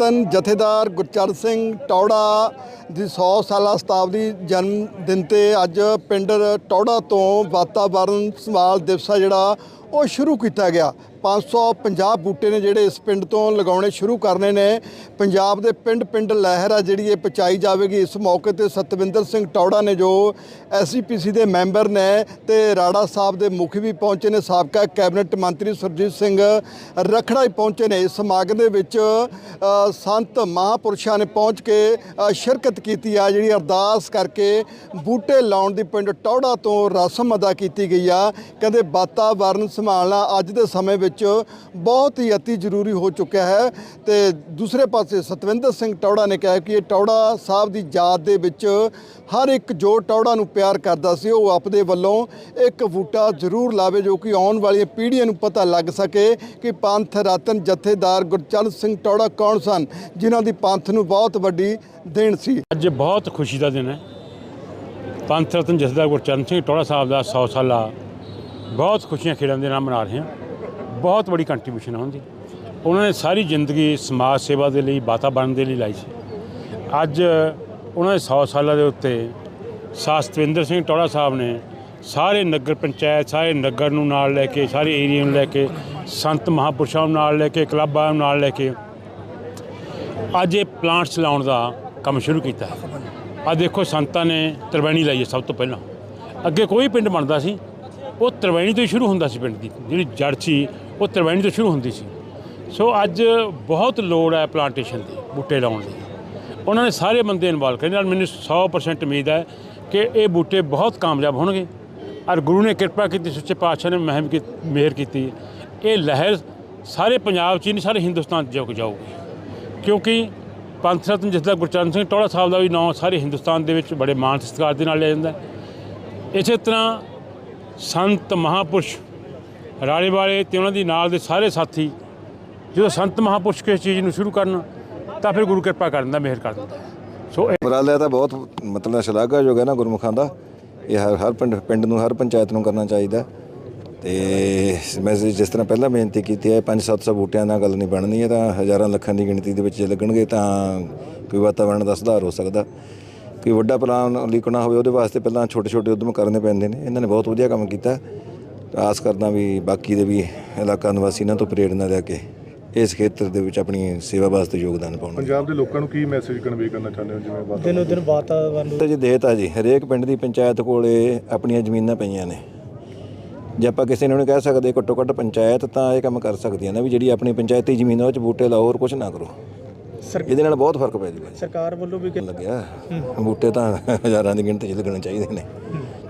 ਰਤਨ ਜਥੇਦਾਰ ਗੁਰਚਰਨ ਸਿੰਘ ਟੌੜਾ ਦੀ 100 ਸਾਲਾ ਸ਼ਤਾਬਦੀ ਜਨਮ ਦਿਨ ਤੇ ਅੱਜ ਪਿੰਡ ਟੌੜਾ ਤੋਂ ਵਾਤਾਵਰਣ ਸੰਭਾਲ ਦਿਵਸ ਆ ਜਿਹੜਾ, ਉਹ ਸ਼ੁਰੂ ਕੀਤਾ ਗਿਆ। 550 ਬੂਟੇ ਨੇ ਜਿਹੜੇ ਇਸ ਪਿੰਡ ਤੋਂ ਲਗਾਉਣੇ ਸ਼ੁਰੂ ਕਰਨੇ ਨੇ। ਪੰਜਾਬ ਦੇ ਪਿੰਡ ਪਿੰਡ ਲਹਿਰ ਆ ਜਿਹੜੀ ਇਹ ਪਹੁੰਚਾਈ ਜਾਵੇਗੀ। ਇਸ ਮੌਕੇ ਤੇ ਸਤਵਿੰਦਰ ਸਿੰਘ ਟੌੜਾ ਨੇ ਜੋ ਐਸਜੀਪੀਸੀ ਦੇ ਮੈਂਬਰ ਨੇ ਤੇ ਰਾੜਾ ਸਾਹਿਬ ਦੇ ਮੁਖੀ ਵੀ ਪਹੁੰਚੇ ਨੇ। ਸਾਬਕਾ ਕੈਬਨਿਟ ਮੰਤਰੀ ਸੁਰਜੀਤ ਸਿੰਘ ਰਖੜਾ ਹੀ ਪਹੁੰਚੇ ਨੇ। ਇਸ ਸਮਾਗਮ ਦੇ ਵਿੱਚ ਸੰਤ ਮਹਾਪੁਰਸ਼ਾਂ ਨੇ ਪਹੁੰਚ ਕੇ ਸ਼ਿਰਕਤ ਕੀਤੀ ਆ, ਜਿਹੜੀ ਅਰਦਾਸ ਕਰਕੇ ਬੂਟੇ ਲਾਉਣ ਦੀ ਪਿੰਡ ਟੌੜਾ ਤੋਂ ਰਸਮ ਅਦਾ ਕੀਤੀ ਗਈ ਆ। ਕਹਿੰਦੇ ਵਾਤਾਵਰਨ ਸੰਭਾਲਣਾ ਅੱਜ ਦੇ ਸਮੇਂ ਵਿੱਚ ਬਹੁਤ ਹੀ ਅਤੀ ਜ਼ਰੂਰੀ ਹੋ ਚੁੱਕਿਆ ਹੈ। ਤੇ ਦੂਸਰੇ ਪਾਸੇ ਸਤਵਿੰਦਰ ਸਿੰਘ ਟੌੜਾ ਨੇ ਕਿਹਾ ਕਿ ਇਹ ਟੌੜਾ ਸਾਹਿਬ ਦੀ ਯਾਦ ਦੇ ਵਿੱਚ ਹਰ ਇੱਕ ਜੋ ਟੌੜਾ ਨੂੰ ਪਿਆਰ ਕਰਦਾ ਸੀ, ਉਹ ਆਪਦੇ ਵੱਲੋਂ ਇੱਕ ਬੂਟਾ ਜ਼ਰੂਰ ਲਾਵੇ ਜੋ ਕਿ ਆਉਣ ਵਾਲੀਆਂ ਪੀੜ੍ਹੀਆਂ ਨੂੰ ਪਤਾ ਲੱਗ ਸਕੇ ਕਿ ਪੰਥ ਰਤਨ ਜਥੇਦਾਰ ਗੁਰਚਰਨ ਸਿੰਘ ਟੌੜਾ ਕੌਣ ਸਨ, ਜਿਨ੍ਹਾਂ ਦੀ ਪੰਥ ਨੂੰ ਬਹੁਤ ਵੱਡੀ ਦੇਣ ਸੀ। ਅੱਜ ਬਹੁਤ ਖੁਸ਼ੀ ਦਾ ਦਿਨ ਹੈ। ਪੰਥ ਰਤਨ ਜਥੇਦਾਰ ਗੁਰਚਰਨ ਸਿੰਘ ਟੋੜਾ ਸਾਹਿਬ ਦਾ 100 ਸਾਲਾ ਬਹੁਤ ਖੁਸ਼ੀਆਂ ਖੇੜਾਂ ਦੇ ਨਾਲ ਮਨਾ ਰਹੇ ਹਾਂ। ਬਹੁਤ ਬੜੀ ਕੰਟਰੀਬਿਊਸ਼ਨ ਹੈ ਦੀ ਉਹਨਾਂ ਨੇ ਸਾਰੀ ਜ਼ਿੰਦਗੀ ਸਮਾਜ ਸੇਵਾ ਦੇ ਲਈ ਵਾਤਾਵਰਣ ਦੇ ਲਈ ਲਾਈ ਸੀ। ਅੱਜ ਉਹਨਾਂ ਦੇ 100 ਸਾਲਾਂ ਦੇ ਉੱਤੇ ਸਾਸਤਵਿੰਦਰ ਸਿੰਘ ਟੋੜਾ ਸਾਹਿਬ ਨੇ ਸਾਰੇ ਨਗਰ ਪੰਚਾਇਤ, ਸਾਰੇ ਨਗਰ ਨੂੰ ਨਾਲ ਲੈ ਕੇ, ਸਾਰੇ ਏਰੀਆ ਨੂੰ ਲੈ ਕੇ, ਸੰਤ ਮਹਾਪੁਰਸ਼ਾਂ ਨੂੰ ਨਾਲ ਲੈ ਕੇ, ਕਲੱਬਾਂ ਨੂੰ ਨਾਲ ਲੈ ਕੇ ਅੱਜ ਇਹ ਪਲਾਂਟਸ ਲਾਉਣ ਦਾ ਕੰਮ ਸ਼ੁਰੂ ਕੀਤਾ ਹੈ। ਆ ਦੇਖੋ ਸੰਤਾਂ ਨੇ ਤਰਵੈਣੀ ਲਾਈ ਹੈ ਸਭ ਤੋਂ ਪਹਿਲਾਂ। ਅੱਗੇ ਕੋਈ ਪਿੰਡ ਬਣਦਾ ਸੀ, ਉਹ ਤਰਵੈਣੀ ਤੋਂ ਹੀ ਸ਼ੁਰੂ ਹੁੰਦਾ ਸੀ ਪਿੰਡ ਦੀ। ਜਿਹੜੀ ਜੜ ਸੀ, ਉਹ ਤਰਵੈਣੀ ਤੋਂ ਸ਼ੁਰੂ ਹੁੰਦੀ ਸੀ। ਸੋ ਅੱਜ ਬਹੁਤ ਲੋੜ ਹੈ ਪਲਾਂਟੇਸ਼ਨ ਦੀ, ਬੂਟੇ ਲਾਉਣ ਦੀ। ਉਹਨਾਂ ਨੇ ਸਾਰੇ ਬੰਦੇ ਇਨਵੋਲਵ ਕਰੇ। ਨਾਲ ਮੈਨੂੰ 100% ਉਮੀਦ ਹੈ ਕਿ ਇਹ ਬੂਟੇ ਬਹੁਤ ਕਾਮਯਾਬ ਹੋਣਗੇ। ਔਰ ਗੁਰੂ ਨੇ ਕਿਰਪਾ ਕੀਤੀ, ਸੱਚੇ ਪਾਤਸ਼ਾਹ ਨੇ ਮਹਿਮ ਕੀ, ਮਿਹਰ ਕੀਤੀ। ਇਹ ਲਹਿਰ ਸਾਰੇ ਪੰਜਾਬ 'ਚ ਹੀ ਨਹੀਂ, ਸਾਰੇ ਹਿੰਦੁਸਤਾਨ 'ਚ ਜਾਊ- ਜਾਊਗੀ। ਕਿਉਂਕਿ ਪੰਥ ਰਤਨ ਜਿਸ ਦਾ ਗੁਰਚਰਨ ਸਿੰਘ ਟੋੜਾ ਸਾਹਿਬ ਦਾ ਵੀ ਨਾਮ ਸਾਰੇ ਹਿੰਦੁਸਤਾਨ ਦੇ ਵਿੱਚ ਬੜੇ ਮਾਣ ਸਤਿਕਾਰ ਦੇ ਨਾਲ ਲਿਆ ਜਾਂਦਾ ਇਸੇ ਤਰ੍ਹਾਂ ਸੰਤ ਮਹਾਪੁਰਸ਼ ਰਾਲੇ ਵਾਲੇ ਤੇ ਉਹਨਾਂ ਦੀ ਨਾਲ ਦੇ ਸਾਰੇ ਸਾਥੀ, ਜਦੋਂ ਸੰਤ ਮਹਾਪੁਰਸ਼ ਕਿਸੇ ਚੀਜ਼ ਨੂੰ ਸ਼ੁਰੂ ਕਰਨ ਤਾਂ ਫਿਰ ਗੁਰੂ ਕਿਰਪਾ ਕਰ ਦਿੰਦਾ ਮਿਹਰ ਕਰ ਦਿੰਦਾ। ਸੋ ਇਹ ਉਪਰਾਲਾ ਤਾਂ ਬਹੁਤ ਮਤਲਬ ਸ਼ਲਾਘਾਯੋਗ ਹੈ ਨਾ ਗੁਰਮੁਖਾਂ ਦਾ। ਇਹ ਹਰ ਹਰ ਪਿੰਡ ਪਿੰਡ ਨੂੰ, ਹਰ ਪੰਚਾਇਤ ਨੂੰ ਕਰਨਾ ਚਾਹੀਦਾ ਤੇ ਮੈਂ ਜਿਸ ਤਰ੍ਹਾਂ ਪਹਿਲਾਂ ਬੇਨਤੀ ਕੀਤੀ ਹੈ 5-700 ਬੂਟਿਆਂ ਨਾਲ ਗੱਲ ਨਹੀਂ ਬਣਨੀ ਹੈ, ਤਾਂ ਹਜ਼ਾਰਾਂ ਲੱਖਾਂ ਦੀ ਗਿਣਤੀ ਦੇ ਵਿੱਚ ਜੇ ਲੱਗਣਗੇ ਤਾਂ ਕੋਈ ਵਾਤਾਵਰਣ ਦਾ ਸੁਧਾਰ ਹੋ ਸਕਦਾ। ਕੋਈ ਵੱਡਾ ਪਲਾਨ ਲਿਖਣਾ ਹੋਵੇ, ਉਹਦੇ ਵਾਸਤੇ ਪਹਿਲਾਂ ਛੋਟੇ-ਛੋਟੇ ਉਦਮ ਕਰਨੇ ਪੈਂਦੇ ਨੇ। ਇਹਨਾਂ ਨੇ ਬਹੁਤ ਵਧੀਆ ਕੰਮ ਕੀਤਾ। ਆਸ ਕਰਦਾ ਵੀ ਬਾਕੀ ਦੇ ਵੀ ਇਲਾਕਾ ਨਿਵਾਸੀ ਇਹਨਾਂ ਤੋਂ ਪ੍ਰੇਰਣਾ ਲੈ ਕੇ ਇਸ ਖੇਤਰ ਦੇ ਵਿੱਚ ਆਪਣੀ ਸੇਵਾ ਵਾਸਤੇ ਯੋਗਦਾਨ ਪਾਉਣਗੇ ਪੰਜਾਬ ਦੇ ਲੋਕਾਂ ਨੂੰ ਕੀ ਮੈਸੇਜ ਕਨਵੇ ਕਰਨਾ ਚਾਹੁੰਦੇ ਹੋ ਜਿਵੇਂ ਬਾਤ ਦਿਨੋ ਦਿਨ ਵਾਤਾਵਰਨ ਤੇ ਜੀ ਦੇਤਾ ਜੀ ਹਰੇਕ ਪਿੰਡ ਦੀ ਪੰਚਾਇਤ ਕੋਲੇ ਆਪਣੀਆਂ ਜ਼ਮੀਨਾਂ ਪਈਆਂ ਨੇ। ਜੇ ਆਪਾਂ ਕਿਸੇ ਨੂੰ ਨਹੀਂ ਕਹਿ ਸਕਦੇ ਘੱਟੋ ਘੱਟ ਪੰਚਾਇਤ ਤਾਂ ਇਹ ਕੰਮ ਕਰ ਸਕਦੀ ਹੈ ਨਾ ਵੀ ਜਿਹੜੀ ਆਪਣੀ ਪੰਚਾਇਤੀ ਜ਼ਮੀਨ ਆ ਉਹ ਚ ਬੂਟੇ ਲਾਓ ਹੋਰ ਕੁਝ ਨਾ ਕਰੋ। ਸਰ- ਇਹਦੇ ਨਾਲ ਬਹੁਤ ਫ਼ਰਕ ਪੈ ਜੂਗਾ ਸਰਕਾਰ ਵੱਲੋਂ ਵੀ ਕਿ- ਲੱਗਿਆ। ਬੂਟੇ ਤਾਂ ਹਜ਼ਾਰਾਂ ਦੀ ਗਿਣਤੀ 'ਚ ਲੱਗਣੇ ਚਾਹੀਦੇ ਨੇ।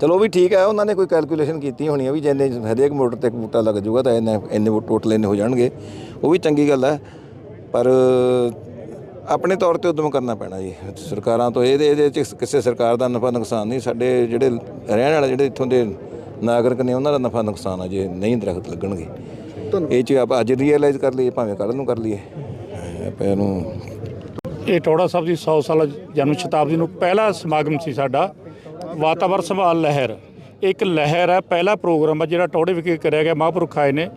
ਚਲੋ ਵੀ ਠੀਕ ਹੈ ਉਹਨਾਂ ਨੇ ਕੋਈ ਕੈਲਕੂਲੇਸ਼ਨ ਕੀਤੀ ਹੋਣੀ ਹੈ ਵੀ ਜਿੰਨੇ ਹਰੇਕ ਮੋਟਰ ਤੇ ਇੱਕ ਬੂਟਾ ਲੱਗ ਜਾਊਗਾ ਤਾਂ ਇੰਨੇ ਇੰਨੇ ਟੋਟਲ ਇੰਨੇ ਹੋ ਜਾਣਗੇ। ਉਹ ਵੀ ਚੰਗੀ ਗੱਲ ਹੈ ਪਰ ਆਪਣੇ ਤੌਰ ਤੇ ਉਦਮ ਕਰਨਾ ਪੈਣਾ ਜੀ। ਸਰਕਾਰਾਂ ਤੋਂ ਇਹਦੇ ਇਹਦੇ ਚ ਕਿਸੇ ਸਰਕਾਰ ਦਾ ਨਫਾ ਨੁਕਸਾਨ ਨਹੀਂ ਸਾਡੇ ਜਿਹੜੇ ਰਹਿਣ ਵਾਲੇ ਜਿਹੜੇ ਇੱਥੋਂ ਦੇ ਨਾਗਰਿਕ ਨੇ ਉਹਨਾਂ ਦਾ ਨਫਾ ਨੁਕਸਾਨ ਆ ਜੇ ਨਹੀਂ ਦਰਖਤ ਲੱਗਣਗੇ। ਇਹ ਚ ਆਪਾਂ ਅੱਜ ਰੀਅਲਾਈਜ਼ ਕਰ ਲਈਏ ਭਾਵੇਂ ਕੱਲ੍ਹ ਨੂੰ ਕਰ ਲਈਏ। ਆਪਾਂ ਇਹਨੂੰ ਇਹ ਟੋੜਾ ਸਾਹਿਬ ਦੀ 100 ਸਾਲਾ ਜਨਮ ਸ਼ਤਾਬਦੀ ਨੂੰ ਪਹਿਲਾ ਸਮਾਗਮ ਸੀ ਸਾਡਾ। ਵਾਤਾਵਰਣ ਸੰਭਾਲ ਲਹਿਰ। ਇਹ ਇੱਕ ਲਹਿਰ ਹੈ, ਪਹਿਲਾ ਪ੍ਰੋਗਰਾਮ ਹੈ ਜਿਹੜਾ ਟੌੜੇ ਵਿਖੇ ਕਰਿਆ ਗਿਆ, ਮਹਾਂਪੁਰਖ ਆਏ ਨੇ।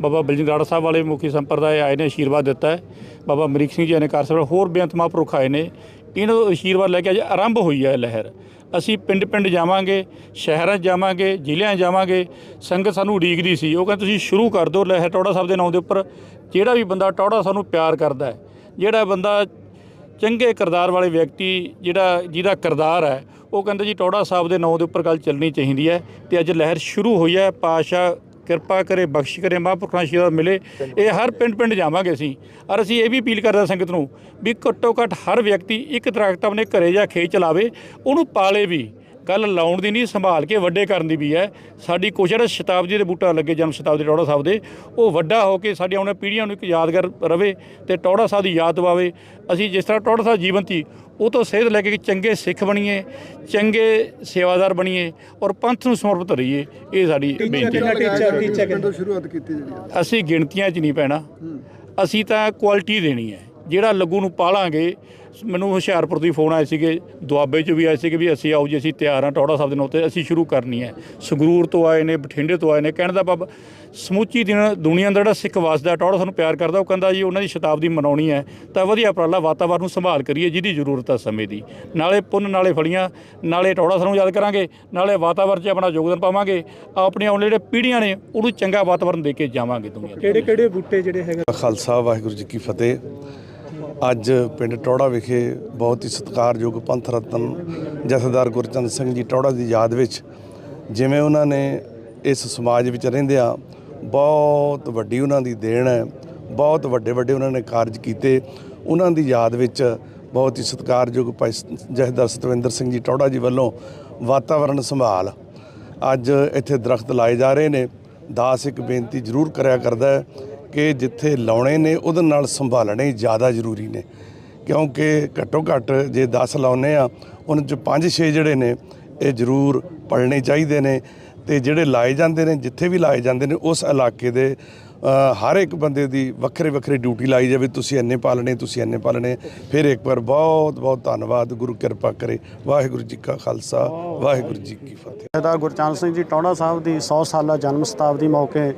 ਬਾਬਾ ਬਲਜਿੰਦਰ ਸਾਹਿਬ ਵਾਲੇ ਮੁਖੀ ਸੰਪਰਦਾਇ ਆਏ ਨੇ ਆਸ਼ੀਰਵਾਦ ਦਿੱਤਾ ਹੈ। ਬਾਬਾ ਅਮਰੀਕ ਸਿੰਘ ਜੀ ਨੇ ਕਾਰ ਸਾਹਿਬ ਹੋਰ ਬੇਅੰਤ ਮਹਾਂਪੁਰਖ ਆਏ ਨੇ। ਇਹਨਾਂ ਤੋਂ ਆਸ਼ੀਰਵਾਦ ਲੈ ਕੇ ਅੱਜ ਆਰੰਭ ਹੋਈ ਹੈ ਇਹ ਲਹਿਰ। ਅਸੀਂ ਪਿੰਡ ਪਿੰਡ ਜਾਵਾਂਗੇ, ਸ਼ਹਿਰਾਂ 'ਚ ਜਾਵਾਂਗੇ, ਜ਼ਿਲ੍ਹਿਆਂ 'ਚ ਜਾਵਾਂਗੇ, ਸੰਗਤ ਸਾਨੂੰ ਉਡੀਕਦੀ ਸੀ। ਉਹ ਕਹਿੰਦੇ, ਤੁਸੀਂ ਸ਼ੁਰੂ ਕਰ ਦਿਓ ਲਹਿਰ ਟੌੜਾ ਸਾਹਿਬ ਦੇ ਨਾਮ ਦੇ ਉੱਪਰ। ਜਿਹੜਾ ਵੀ ਬੰਦਾ ਟੋੜਾ ਸਾਨੂੰ ਪਿਆਰ ਕਰਦਾ ਹੈ, ਜਿਹੜਾ ਬੰਦਾ ਚੰਗੇ ਕਿਰਦਾਰ ਵਾਲੇ ਵਿਅਕਤੀ, ਜਿਹੜਾ ਜਿਹਦਾ ਕਿਰਦਾਰ ਹੈ ਉਹ ਕਹਿੰਦੇ ਜੀ ਟੋੜਾ ਸਾਹਿਬ ਦੇ ਨਾਂ ਦੇ ਉੱਪਰ ਗੱਲ ਚੱਲਣੀ ਚਾਹੀਦੀ ਹੈ ਤੇ ਅੱਜ ਲਹਿਰ ਸ਼ੁਰੂ ਹੋਈ ਹੈ ਪਾਸ਼ਾ ਕਿਰਪਾ ਕਰੇ ਬਖਸ਼ ਕਰੇ ਮਹਾਂਪੁਰਖਾਂ ਆਸ਼ੀਰਵਾਦ ਮਿਲੇ। ਇਹ ਹਰ ਪਿੰਡ ਪਿੰਡ ਜਾਵਾਂਗੇ ਅਸੀਂ। ਔਰ ਅਸੀਂ ਇਹ ਵੀ ਅਪੀਲ ਕਰਦੇ ਸੰਗਤ ਨੂੰ ਵੀ ਘੱਟੋ ਘੱਟ ਹਰ ਵਿਅਕਤੀ ਇੱਕ ਦਰਖਤ ਆਪਣੇ ਘਰੇ ਜਾਂ ਖੇਤ ਚ ਲਾਵੇ ਉਹਨੂੰ ਪਾਲੇ ਵੀ। ਗੱਲ ਲਾਉਣ ਦੀ ਨਹੀਂ ਸੰਭਾਲ ਕੇ ਵੱਡੇ ਕਰਨ ਦੀ ਵੀ ਹੈ। ਸਾਡੀ ਕੋਸ਼ਿਸ਼ ਹੈ ਸ਼ਤਾਬਦੀ ਦੇ ਬੂਟਾ ਲੱਗੇ ਜਨਮ ਸ਼ਤਾਬਦੀ ਟੌੜਾ ਸਾਹਿਬ ਦੇ। ਉਹ ਵੱਡਾ ਹੋ ਕੇ ਸਾਡੀ ਆਉਣ ਪੀੜ੍ਹੀਆਂ ਨੂੰ ਇੱਕ ਯਾਦਗਾਰ ਰਵੇ ਤੇ ਟੌੜਾ ਸਾਹਿਬ ਦੀ ਯਾਦ ਦਵਾਵੇ। ਅਸੀਂ ਜਿਸ ਤਰ੍ਹਾਂ ਟੌੜਾ ਸਾਹਿਬ ਜੀਵਨ ਸੀ ਉਹ ਤੋਂ ਸੇਧ ਲੈ ਕੇ ਚੰਗੇ ਸਿੱਖ ਬਣੀਏ ਚੰਗੇ ਸੇਵਾਦਾਰ ਬਣੀਏ ਔਰ ਪੰਥ ਨੂੰ ਸਮਰਪਿਤ ਰਹੀਏ ਇਹ ਸਾਡੀ ਬੇਨਤੀ ਹੈ। ਅਸੀਂ ਗਿਣਤੀਆਂ 'ਚ ਨਹੀਂ ਪੈਣਾ। ਅਸੀਂ ਤਾਂ ਕੁਆਲਿਟੀ ਦੇਣੀ ਹੈ। ਜਿਹੜਾ ਲੱਗੂ ਨੂੰ ਪਾਲਾਂਗੇ ਮੈਨੂੰ ਹੁਸ਼ਿਆਰਪੁਰ ਤੋਂ ਫੋਨ ਆਏ ਸੀਗੇ ਦੁਆਬੇ 'ਚ ਵੀ ਆਏ ਸੀਗੇ ਵੀ ਅਸੀਂ ਆਓ ਜੀ ਅਸੀਂ ਤਿਆਰ ਹਾਂ ਟੌੜਾ ਸਾਹਿਬ ਦੇ ਨਾਂ ਤੇ ਅਸੀਂ ਸ਼ੁਰੂ ਕਰਨੀ ਹੈ। ਸੰਗਰੂਰ ਤੋਂ ਆਏ ਨੇ ਬਠਿੰਡੇ ਤੋਂ ਆਏ ਨੇ ਕਹਿਣ ਦਾ ਭਾਵ ਸਮੁੱਚੀ ਦਿਨ ਦੁਨੀਆ ਦਾ ਜਿਹੜਾ ਸਿੱਖ ਵਸਦਾ ਟੌੜਾ ਸਾਨੂੰ ਪਿਆਰ ਕਰਦਾ ਉਹ ਕਹਿੰਦਾ ਜੀ ਉਹਨਾਂ ਦੀ ਸ਼ਤਾਬਦੀ ਮਨਾਉਣੀ ਹੈ ਤਾਂ ਵਧੀਆ ਉਪਰਾਲਾ ਵਾਤਾਵਰਨ ਨੂੰ ਸੰਭਾਲ ਕਰੀਏ ਜਿਹਦੀ ਜ਼ਰੂਰਤ ਹੈ ਸਮੇਂ ਦੀ। ਨਾਲੇ ਪੁੰਨ ਨਾਲੇ ਫਲੀਆਂ ਨਾਲੇ ਟੌੜਾ ਸਾਨੂੰ ਯਾਦ ਕਰਾਂਗੇ ਨਾਲੇ ਵਾਤਾਵਰਨ 'ਚ ਆਪਣਾ ਯੋਗਦਾਨ ਪਾਵਾਂਗੇ ਆਪਣੀਆਂ ਆਉਣ ਜਿਹੜੇ ਪੀੜ੍ਹੀਆਂ ਨੇ ਉਹਨੂੰ ਚੰਗਾ ਵਾਤਾਵਰਨ ਦੇ ਕੇ ਜਾਵਾਂਗੇ ਦੁਨੀਆ ਕਿਹੜੇ ਕਿਹੜੇ ਬੂਟੇ ਜਿਹੜੇ ਹੈਗੇ? ਖਾਲਸਾ ਵਾਹਿਗੁਰੂ ਜੀ ਕੀ ਫਤਿਹ। ਅੱਜ ਪਿੰਡ ਟੌੜਾ ਵਿਖੇ ਬਹੁਤ ਹੀ ਸਤਿਕਾਰਯੋਗ ਪੰਥ ਰਤਨ ਜਥੇਦਾਰ ਗੁਰਚੰਦ ਸਿੰਘ ਜੀ ਟੌੜਾ ਦੀ ਯਾਦ ਵਿੱਚ ਜਿਵੇਂ ਉਹਨਾਂ ਨੇ ਇਸ ਸਮਾਜ ਵਿੱਚ ਰਹਿੰਦਿਆਂ ਬਹੁਤ ਵੱਡੀ ਉਹਨਾਂ ਦੀ ਦੇਣ ਹੈ, ਬਹੁਤ ਵੱਡੇ ਵੱਡੇ ਉਹਨਾਂ ਨੇ ਕਾਰਜ ਕੀਤੇ, ਉਹਨਾਂ ਦੀ ਯਾਦ ਵਿੱਚ ਬਹੁਤ ਹੀ ਸਤਿਕਾਰਯੋਗ ਭਾਈ ਜਥੇਦਾਰ ਸਤਵਿੰਦਰ ਸਿੰਘ ਜੀ ਟੌੜਾ ਜੀ ਵੱਲੋਂ ਵਾਤਾਵਰਣ ਸੰਭਾਲ ਅੱਜ ਇੱਥੇ ਦਰਖਤ ਲਾਏ ਜਾ ਰਹੇ ਨੇ, ਦਾਸ ਇੱਕ ਬੇਨਤੀ ਜ਼ਰੂਰ ਕਰਿਆ ਕਰਦਾ ਹੈ ਕਿ ਜਿੱਥੇ ਲਾਉਣੇ ਨੇ, ਉਹਦੇ ਨਾਲ ਸੰਭਾਲਣੇ ਜ਼ਿਆਦਾ ਜ਼ਰੂਰੀ ਨੇ। ਕਿਉਂਕਿ ਘੱਟੋ ਘੱਟ ਜੇ 10 ਲਾਉਨੇ ਆ ਉਹਨਾਂ ਚ 5-6 ਜਿਹੜੇ ਨੇ, ਇਹ ਜ਼ਰੂਰ ਪੜਨੇ ਚਾਹੀਦੇ ਨੇ। ਤੇ ਜਿਹੜੇ ਲਾਏ ਜਾਂਦੇ ਨੇ, ਜਿੱਥੇ ਵੀ ਲਾਏ ਜਾਂਦੇ ਨੇ, ਉਸ ਇਲਾਕੇ ਦੇ ਹਰ ਇੱਕ ਬੰਦੇ ਦੀ ਵੱਖਰੇ ਵੱਖਰੇ ਡਿਊਟੀ ਲਾਈ ਜਾਵੇ। ਤੁਸੀਂ ਇੰਨੇ ਪਾਲਣੇ, ਤੁਸੀਂ ਇੰਨੇ ਪਾਲਣੇ। ਫਿਰ ਇੱਕ ਵਾਰ ਬਹੁਤ ਬਹੁਤ ਧੰਨਵਾਦ, ਗੁਰੂ ਕਿਰਪਾ ਕਰੇ। ਵਾਹਿਗੁਰੂ ਜੀ ਕਾ ਖਾਲਸਾ, ਵਾਹਿਗੁਰੂ ਜੀ ਕੀ ਫਤਿਹ। ਜਥੇਦਾਰ ਗੁਰਚਰਨ ਸਿੰਘ ਜੀ ਟੌੜਾ ਸਾਹਿਬ ਦੀ 100 ਸਾਲਾ ਜਨਮ ਸ਼ਤਾਬਦੀ ਮੌਕੇ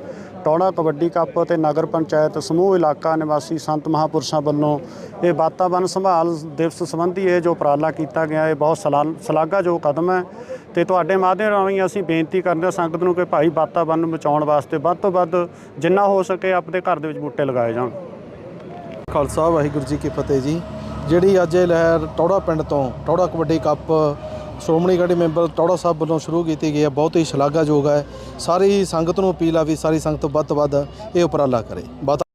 ਟੌੜਾ ਕਬੱਡੀ ਕੱਪ ਅਤੇ ਨਗਰ ਪੰਚਾਇਤ ਸਮੂਹ ਇਲਾਕਾ ਨਿਵਾਸੀ ਸੰਤ ਮਹਾਪੁਰਸ਼ਾਂ ਵੱਲੋਂ ਇਹ ਵਾਤਾਵਰਣ ਸੰਭਾਲ ਦਿਵਸ ਸੰਬੰਧੀ ਇਹ ਜੋ ਉਪਰਾਲਾ ਕੀਤਾ ਗਿਆ, ਇਹ ਬਹੁਤ ਸਲਾਲ- ਸ਼ਲਾਘਾਯੋਗ ਕਦਮ ਹੈ ਤੇ ਤੁਹਾਡੇ ਮਾਧਿਅਮ ਰਾਹੀਂ ਅਸੀਂ ਬੇਨਤੀ ਕਰਦੇ ਹਾਂ ਸੰਗਤ ਨੂੰ ਕਿ ਭਾਈ ਵਾਤਾਵਰਣ ਬਚਾਉਣ ਵਾਸਤੇ ਵੱਧ ਤੋਂ ਵੱਧ ਜਿੰਨਾ ਹੋ ਸਕੇ ਆਪਣੇ ਘਰ ਦੇ ਵਿੱਚ ਬੂਟੇ ਲਗਾਏ ਜਾਣ। ਖਾਲਸਾ ਵਾਹਿਗੁਰੂ ਜੀ ਕੀ ਫਤਿਹ ਜੀ। ਜਿਹੜੀ ਅੱਜ ਇਹ ਲਹਿਰ ਟੌੜਾ ਪਿੰਡ ਤੋਂ, Taura kabaddi cup Shiromani committee member Taura Sahib ਵੱਲੋਂ ਸ਼ੁਰੂ ਕੀਤੀ ਗਈ ਹੈ। ਬਹੁਤ ਹੀ ਸ਼ਲਾਘਾਯੋਗ ਹੈ। ਸਾਰੀ ਸੰਗਤ ਨੂੰ ਅਪੀਲ ਆ ਵੀ ਸਾਰੀ ਸੰਗਤ ਵੱਧ ਤੋਂ ਵੱਧ ਇਹ ਉਪਰਾਲਾ ਕਰੇ। ਵਾਤਾ-